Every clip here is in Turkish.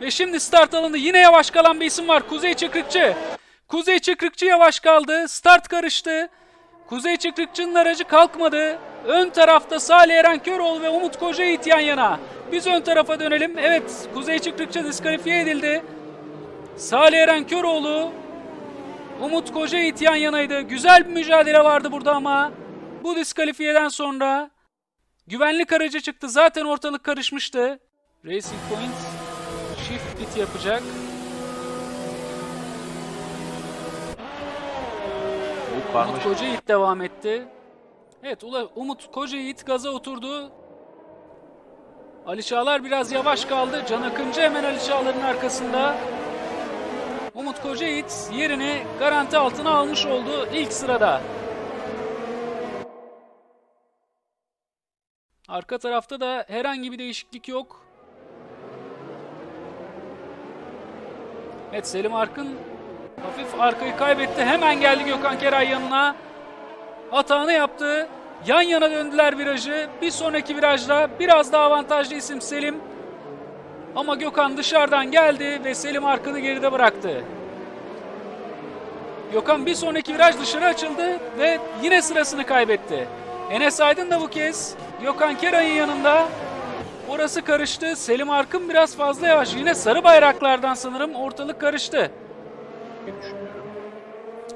Ve şimdi start alanında yine yavaş kalan bir isim var. Kuzey Çıkrıkçı. Kuzey Çıkrıkçı yavaş kaldı. Start karıştı. Kuzey Çıkrıkçı'nın aracı kalkmadı. Ön tarafta Salih Eren Köroğlu ve Umut Kocayiğit yan yana. Biz ön tarafa dönelim. Evet Kuzey Çıkrıkçı diskalifiye edildi. Salih Eren Köroğlu, Umut Kocayiğit yan yanaydı. Güzel bir mücadele vardı burada ama bu diskalifiyeden sonra güvenlik aracı çıktı. Zaten ortalık karışmıştı. Racing Point shift pit yapacak. Umut karmaşık. Kocayiğit devam etti. Evet Ula- Umut Kocayiğit gaza oturdu. Ali Çağlar biraz yavaş kaldı. Can Akıncı hemen Ali Çağlar'ın arkasında. Umut Kocayiğit yerini garanti altına almış oldu ilk sırada. Arka tarafta da herhangi bir değişiklik yok. Evet Selim Arkın hafif arkayı kaybetti. Hemen geldi Gökhan Keray yanına. Hatağını yaptı. Yan yana döndüler virajı. Bir sonraki virajda biraz daha avantajlı isim Selim. Ama Gökhan dışarıdan geldi ve Selim Arkın'ı geride bıraktı. Gökhan bir sonraki viraj dışarı açıldı ve yine sırasını kaybetti. Enes Aydın da bu kez Gökhan Keray'ın yanında. Orası karıştı. Selim Arkın biraz fazla yavaş. Yine sarı bayraklardan sanırım ortalık karıştı.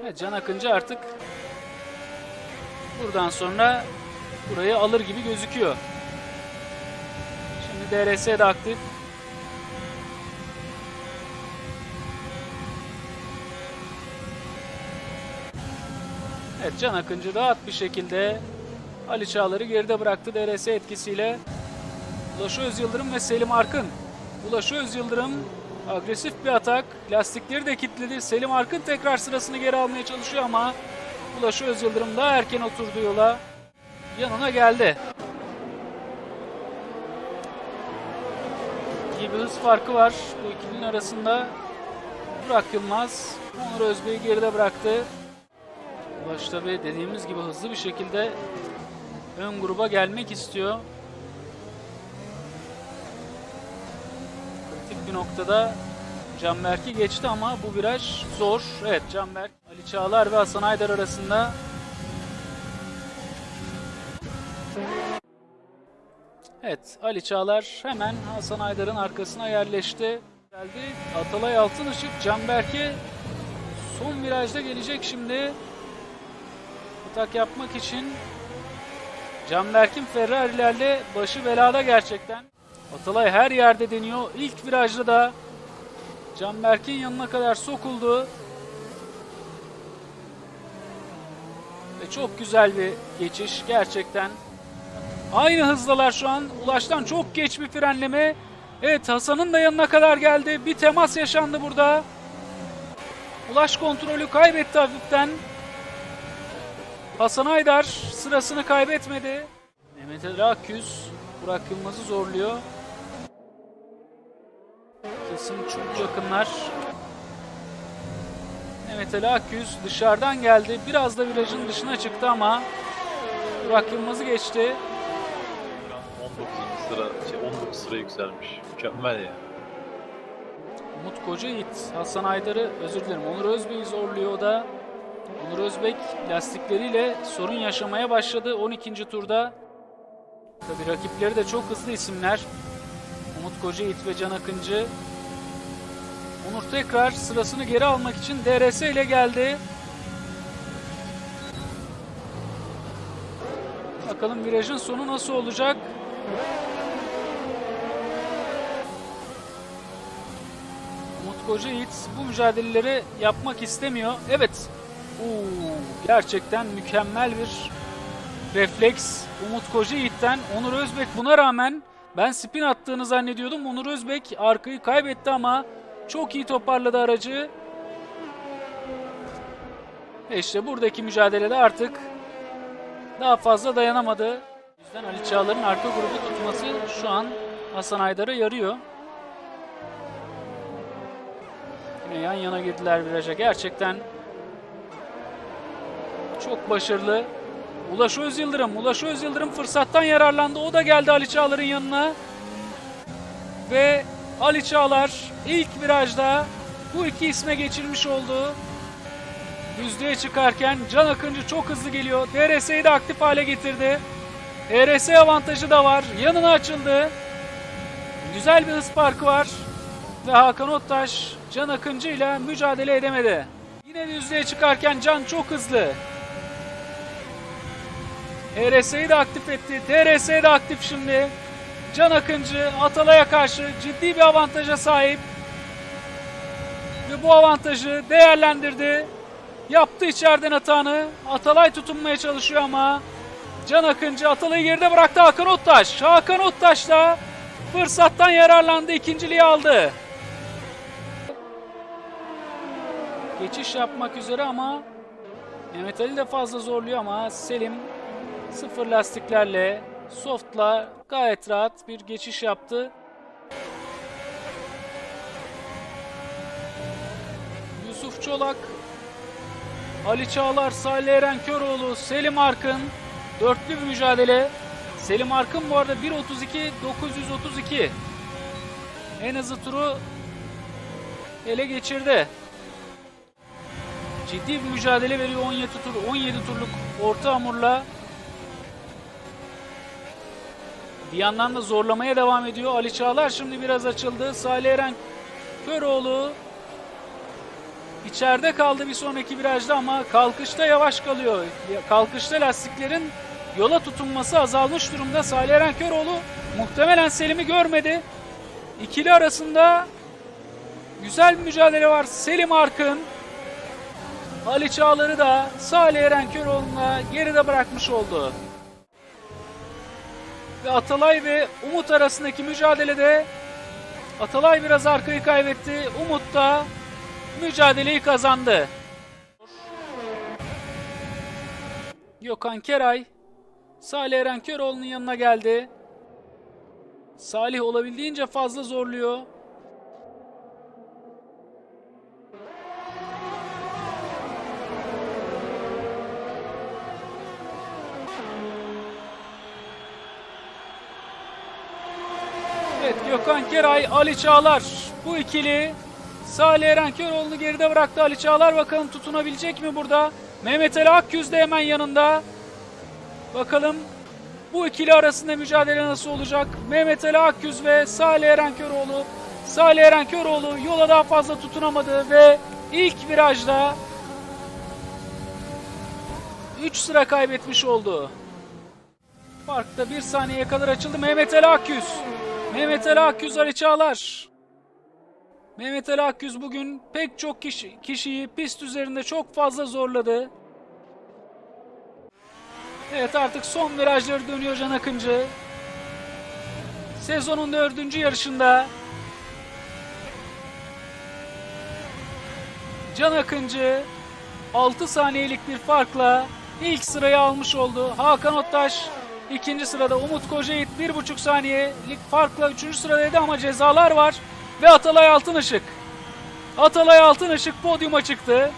Evet, Can Akıncı artık buradan sonra burayı alır gibi gözüküyor. Şimdi DRS de aktif. Evet Can Akıncı rahat bir şekilde Ali Çağlar'ı geride bıraktı DRS etkisiyle. Ulaş Özyıldırım ve Selim Arkın. Ulaş Özyıldırım agresif bir atak. Lastikleri de kilitledi. Selim Arkın tekrar sırasını geri almaya çalışıyor ama Ulaş Özyıldırım daha erken oturdu yola. Yanına geldi. İyi bir hız farkı var bu ikilinin arasında. Burak Yılmaz Onur Özbey'i geride bıraktı. Ulaş tabi dediğimiz gibi hızlı bir şekilde ön gruba gelmek istiyor. Bir noktada Canberk'i geçti ama bu viraj zor. Evet Canberk, Ali Çağlar ve Hasan Aydar arasında Evet Ali Çağlar hemen Hasan Aydar'ın arkasına yerleşti. Geldi Atalay Altınışık Canberk'e son virajda gelecek şimdi. Atak yapmak için Canberk'in Ferrari'lerle başı belada gerçekten. Atalay her yerde deniyor. İlk virajda da Canberk'in yanına kadar sokuldu. Ve çok güzel bir geçiş gerçekten. Aynı hızdalar şu an. Ulaş'tan çok geç bir frenleme. Evet Hasan'ın da yanına kadar geldi. Bir temas yaşandı burada. Ulaş kontrolü kaybetti hafiften. Hasan Aydar sırasını kaybetmedi. Mehmet Ali Akgüz Burak Yılmaz'ı zorluyor. Kesin çok yakınlar. Mehmet Ali Akgüz dışarıdan geldi. Biraz da virajın dışına çıktı ama Burak Yılmaz'ı geçti. Şu an 19. sıra, şey 19 sıra yükselmiş. Mükemmel ya. Umut Kocayiğit, Hasan Aydar'ı özür dilerim Onur Özbek'i zorluyor o da. Onur Özbek lastikleriyle sorun yaşamaya başladı 12. turda. Tabi rakipleri de çok hızlı isimler. Umut Kocayiğit ve Can Akıncı. Onur tekrar sırasını geri almak için DRS ile geldi. Bakalım virajın sonu nasıl olacak? Umut Kocayiğit bu mücadeleleri yapmak istemiyor. Evet. Oo, gerçekten mükemmel bir refleks Umut Kocayiğit'ten. Onur Özbek buna rağmen ben spin attığını zannediyordum. Onur Özbek arkayı kaybetti ama çok iyi toparladı aracı. Ve işte buradaki mücadelede artık daha fazla dayanamadı. O yüzden Ali Çağlar'ın arka grubu tutması şu an Hasan Aydar'a yarıyor. Yine yan yana girdiler viraja. Gerçekten çok başarılı. Ulaş Özyıldırım. Ulaş Özyıldırım fırsattan yararlandı. O da geldi Ali Çağlar'ın yanına. Ve Ali Çağlar ilk virajda bu iki isme geçilmiş oldu. Düzlüğe çıkarken Can Akıncı çok hızlı geliyor. DRS'yi de aktif hale getirdi. ERS avantajı da var. Yanına açıldı. Güzel bir hız farkı var. Ve Hakan Ottaş Can Akıncı ile mücadele edemedi. Yine düzlüğe çıkarken Can çok hızlı. ERS'yi de aktif etti. DRS de aktif şimdi. Can Akıncı Atalay'a karşı ciddi bir avantaja sahip. Ve bu avantajı değerlendirdi. Yaptı içeriden hatanı. Atalay tutunmaya çalışıyor ama Can Akıncı Atalay'ı geride bıraktı Hakan Ottaş. Hakan Ottaş da fırsattan yararlandı. ikinciliği aldı. Geçiş yapmak üzere ama Mehmet Ali de fazla zorluyor ama Selim sıfır lastiklerle softla gayet rahat bir geçiş yaptı. Yusuf Çolak, Ali Çağlar, Salih Eren Köroğlu, Selim Arkın dörtlü bir mücadele. Selim Arkın bu arada 1.32 932. En hızlı turu ele geçirdi. Ciddi bir mücadele veriyor 17 tur 17 turluk orta hamurla. Bir yandan da zorlamaya devam ediyor. Ali Çağlar şimdi biraz açıldı. Salih Eren Köroğlu içeride kaldı bir sonraki virajda ama kalkışta yavaş kalıyor. Kalkışta lastiklerin yola tutunması azalmış durumda. Salih Eren Köroğlu muhtemelen Selim'i görmedi. İkili arasında güzel bir mücadele var. Selim Arkın Ali Çağlar'ı da Salih Eren Köroğlu'na geride bırakmış oldu. Ve Atalay ve Umut arasındaki mücadelede Atalay biraz arkayı kaybetti. Umut da mücadeleyi kazandı. Gökhan Keray Salih Eren Köroğlu'nun yanına geldi. Salih olabildiğince fazla zorluyor. Evet Gökhan Keray, Ali Çağlar bu ikili Salih Eren geride bıraktı. Ali Çağlar bakalım tutunabilecek mi burada? Mehmet Ali Akgüz de hemen yanında. Bakalım bu ikili arasında mücadele nasıl olacak? Mehmet Ali Akgüz ve Salih Eren Köroğlu. Salih Eren yola daha fazla tutunamadı ve ilk virajda 3 sıra kaybetmiş oldu. Farkta bir saniyeye kadar açıldı. Mehmet Ali Akgüz. Mehmet Ali Akgüz Ali Çağlar. Mehmet Ali Akgüz bugün pek çok kişi, kişiyi pist üzerinde çok fazla zorladı. Evet artık son virajları dönüyor Can Akıncı. Sezonun dördüncü yarışında Can Akıncı 6 saniyelik bir farkla ilk sırayı almış oldu. Hakan Ottaş ikinci sırada. Umut Kocayiğit 1,5 saniyelik farkla üçüncü sıradaydı ama cezalar var. Ve Atalay Altınışık. Atalay Altınışık podyuma çıktı.